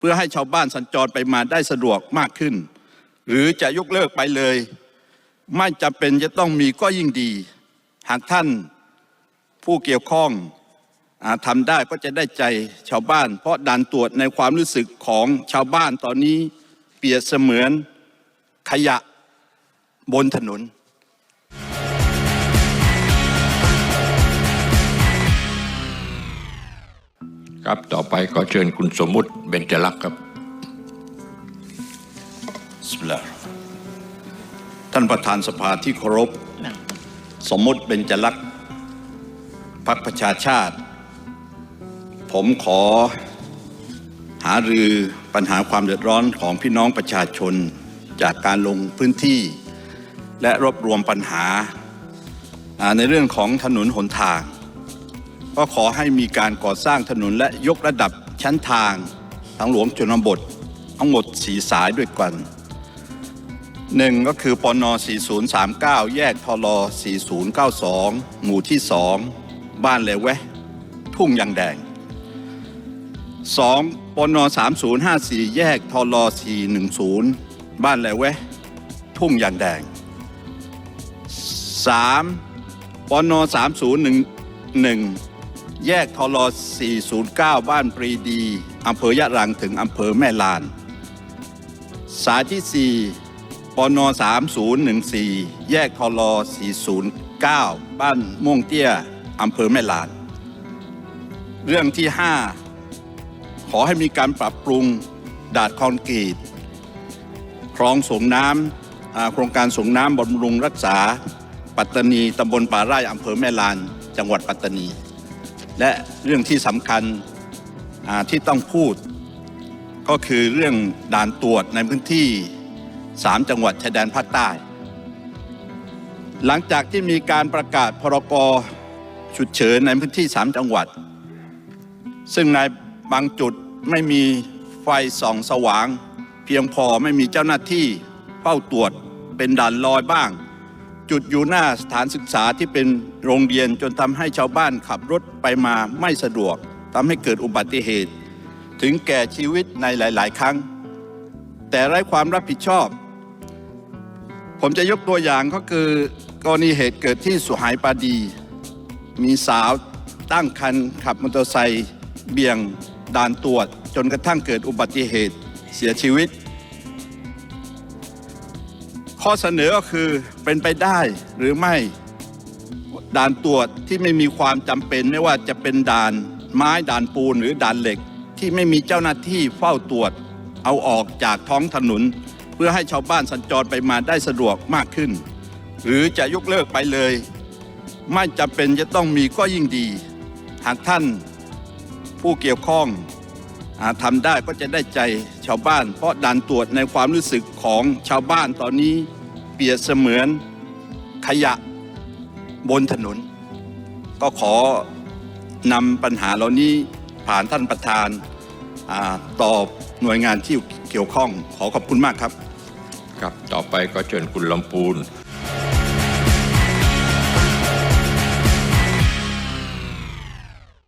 เพื่อให้ชาวบ้านสัญจรไปมาได้สะดวกมากขึ้น หรือจะยกเลิกไปเลย ไม่จำเป็นจะต้องมีก็ยิ่งดี หากท่านผู้เกี่ยวข้องอทำได้ก็จะได้ใจชาวบ้าน เพราะด่านตรวจในความรู้สึกของชาวบ้านตอนนี้เปรียบเสมือนขยะบนถนน ครับต่อไปก็เชิญคุณสมมุติเบญจลักษ์ครับสมิลาท่านประธานสภาที่เคารพ สมมุติเบญจลักษ์พรรคประชาชาติ ผมขอหารือปัญหาความเดือดร้อนของพี่น้องประชาชน จากการลงพื้นที่ และรวบรวมปัญหาในเรื่องของถนนหนทาง ก็ขอให้มีการก่อสร้างถนนและยกระดับชั้นทางทางหลวงชนบท ทั้งหมดสีสายด้วยกันหนึ่งก็คือปน4039 แยกทล4092 หมู่ที่ 2 บ้านเลวแวะทุ่งยางแดง 2. ปน3054 แยกทล410 บ้านเลวแวะทุ่งยางแดง 3. ปน3011 แยกทล409 บ้านปรีดี อำเภอยะรังถึงอำเภอแม่ลาน สายที่ 4ปน3014 แยกทล409 บ้านม่วงเตี้ย อำเภอแม่ลาน เรื่องที่ 5 ขอให้มีการปรับปรุงดาดคอนกรีตคลองส่งน้ำโครงการส่งน้ำบำรุงรักษา ปัตตานีตำบลป่าไร่อำเภอแม่ลาน จังหวัดปัตตานี และเรื่องที่สำคัญที่ต้องพูด ก็คือเรื่องด่านตรวจในพื้นที่ 3 จังหวัดชายแดนภาคใต้ หลังจากที่มีการประกาศพรกฉุกเฉินในพื้นที่ 3 จังหวัด ซึ่งในบางจุดไม่มีไฟส่องสว่าง เพียงพอไม่มีเจ้าหน้าที่เฝ้าตรวจเป็นด่านลอยบ้าง จุดอยู่หน้าสถานศึกษาที่เป็นโรงเรียนจนทำให้ชาวบ้านขับรถไปมาไม่สะดวกทำให้เกิดอุบัติเหตุ ถึงแก่ชีวิตในหลาย ๆ ครั้ง แต่ไร้ความรับผิดชอบ ผมจะยกตัวอย่างก็คือกรณีเหตุเกิดที่สุไหงปาดี มีสาวตั้งคันขับมอเตอร์ไซค์เบี่ยงด่านตรวจ จนกระทั่งเกิดอุบัติเหตุเสียชีวิต ข้อเสนอก็คือเป็นไปได้หรือไม่ด่านตรวจที่ไม่มีความจำเป็นไม่ว่าจะเป็นด่านไม้ด่านปูนหรือด่านเหล็ก ที่ไม่มีเจ้าหน้าที่เฝ้าตรวจ เอาออกจากท้องถนน เพื่อให้ชาวบ้านสัญจรไปมาได้สะดวกมากขึ้น หรือจะยกเลิกไปเลย ไม่จำเป็นจะต้องมีก็ยิ่งดี หากท่านผู้เกี่ยวข้อง ทำได้ก็จะได้ใจชาวบ้าน เพราะด่านตรวจในความรู้สึกของชาวบ้านตอนนี้เปรียบเสมือนขยะบนถนน ก็ขอนำปัญหาเหล่านี้ผ่านท่านประธานาตอบหน่วยงานที่เกี่ยวข้องขอขอบคุณมากครับ ครับต่อไปก็เชิญคุณลำพูน